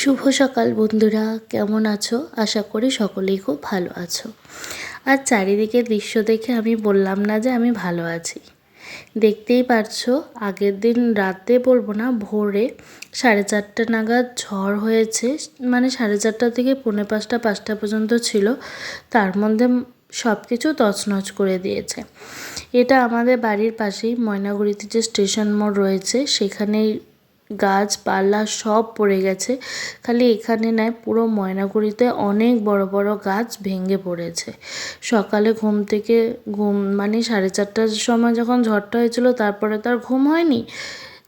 শুভ সকাল বন্ধুরা, কেমন আছো? আশা করি সকলেই খুব ভালো আছো। আর চারিদিকে দৃশ্য দেখে আমি বললাম না যে আমি ভালো আছি। দেখতেই পারছ, আগের দিন রাতে বলব না, ভোরে সাড়ে চারটে নাগাদ ঝড় হয়েছে মানে সাড়ে চারটা থেকে পৌনে পাঁচটা পাঁচটা পর্যন্ত ছিল। তার মধ্যে সব কিছু তছনছ করে দিয়েছে। এটা আমাদের বাড়ির পাশেই ময়নাগুড়িতে যে স্টেশন মোড় রয়েছে, সেখানেই গাছপালা সব পড়ে গেছে। খালি এখানে নয়, পুরো ময়নাগুড়িতে অনেক বড় বড় গাছ ভেঙে পড়েছে। সকালে ঘুম থেকে ঘুম মানে সাড়ে চারটার সময় যখন ঝড়টা হয়েছিল, তারপরে তো আর ঘুম হয়নি।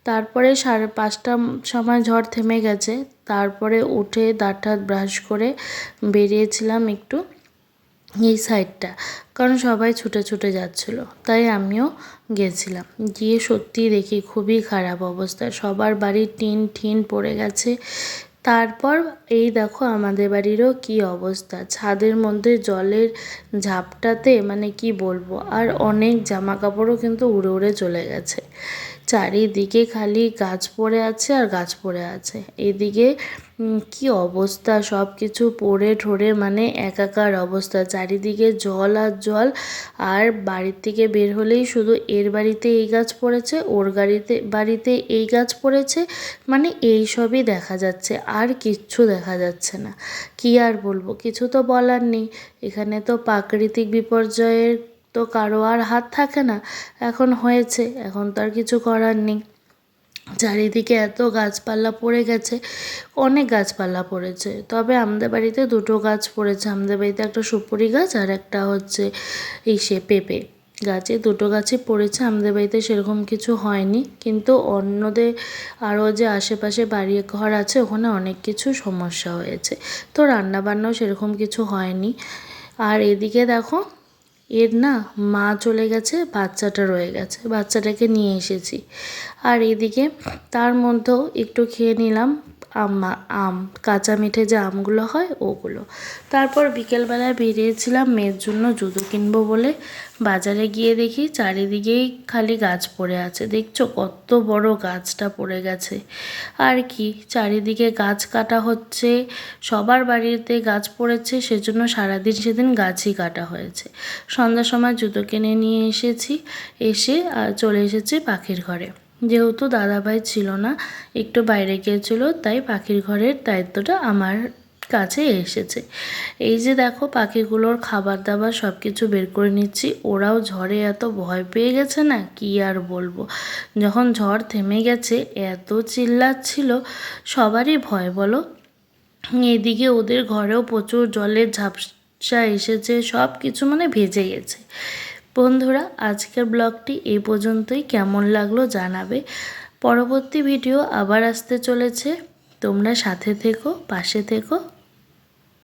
তারপরে সাড়ে পাঁচটার সময় ঝড় থেমে গেছে। তারপরে উঠে দাঁত ব্রাশ করে বেরিয়েছিলাম একটু। এই সাইডটা কারণ সবাই ছুটে ছুটে যাচ্ছিল। তাই আমিও গেছিলাম। গিয়ে সত্যি দেখি খুবই খারাপ অবস্থা। সবার বাড়ির টিন ঠিন পড়ে গেছে। তারপর এই দেখো আমাদের বাড়িরও কি অবস্থা। ছাদের মধ্যে জলের ঝাপটাতে মানে কি বলব? আর অনেক জামা কাপড়ও কিন্তু উড়ে উড়ে চলে গেছে। চারিদিকে খালি গাছ পড়ে আছে আর গাছ পড়ে আছে। এদিকে কি অবস্থা? সব কিছু পড়ে ঠরে মানে একাকার অবস্থা। চারিদিকে জল আর জল। আর বাড়ির থেকে বের হলেই শুধু এর বাড়িতে এই গাছ পড়েছে, ওর গাড়িতে, বাড়িতে এই গাছ পড়েছে। মানে এই সবই দেখা যাচ্ছে, আর কিচ্ছু দেখা যাচ্ছে না। কি আর বলব? কিছু তো বলার নেই। এখানে তো প্রাকৃতিক বিপর্যয়ের তো কারও আর হাত থাকে না। এখন হয়েছে, এখন তো আর কিছু করার নেই। চারিদিকে এত গাছপালা পড়ে গেছে, অনেক গাছপালা পড়েছে। তবে আমাদের বাড়িতে দুটো গাছ পড়েছে। আমাদের বাড়িতে একটা সুপুরি গাছ আর একটা হচ্ছে ইসে পেঁপে গাছে। দুটো গাছই পড়েছে, আমাদের বাড়িতে সেরকম কিছু হয়নি। কিন্তু অন্যদের আরও যে আশেপাশে বাড়ি ঘর আছে, ওখানে অনেক কিছু সমস্যা হয়েছে। তো রান্নাবান্নাও সেরকম কিছু হয়নি। আর এদিকে দেখো এর না মা চলে গেছে, বাচ্চাটা রয়ে গেছে, বাচ্চাটাকে নিয়ে এসেছি। আর এদিকে তার মধ্যেও একটু খেয়ে নিলাম। আম আম, কাঁচা মিঠে যে আমগুলো হয় ওগুলো। তারপর বিকেলবেলায় বেরিয়েছিলাম মেয়ের জন্য জুতো কিনবো বলে। বাজারে গিয়ে দেখি চারিদিকেই খালি গাছ পড়ে আছে। দেখছ কত বড় গাছটা পড়ে গেছে। আর কি, চারিদিকে গাছ কাটা হচ্ছে, সবার বাড়িতে গাছ পড়েছে, সেজন্য সারাদিন সেদিন গাছই কাটা হয়েছে। সন্ধ্যার সময় জুতো কিনে নিয়ে এসেছি, এসে চলে এসেছি পাখির ঘরে। যেহেতু দাদাভাই ছিল না, একটু বাইরে গিয়েছিল, তাই পাখির ঘরের দায়িত্বটা আমার কাছে এসেছে। এই যে দেখো পাখিগুলোর খাবার দাবার সব কিছু বের করে নিচ্ছি, ওরাও ঝড়ে এত ভয় পেয়ে গেছে না, কি আর বলব? যখন ঝড় থেমে গেছে, এত চিল্লাচ্ছিল, সবারই ভয় বলো। এদিকে ওদের ঘরেও প্রচুর জলের ঝাপসা এসেছে সব কিছু মানে ভেজে গেছে। বন্ধুরা, আজকের ব্লগটি এই পর্যন্তই। কেমন লাগল জানাবে। পরবর্তী ভিডিও আবার আসতে চলেছে। তোমরা সাথে থেকো, পাশে থেকো।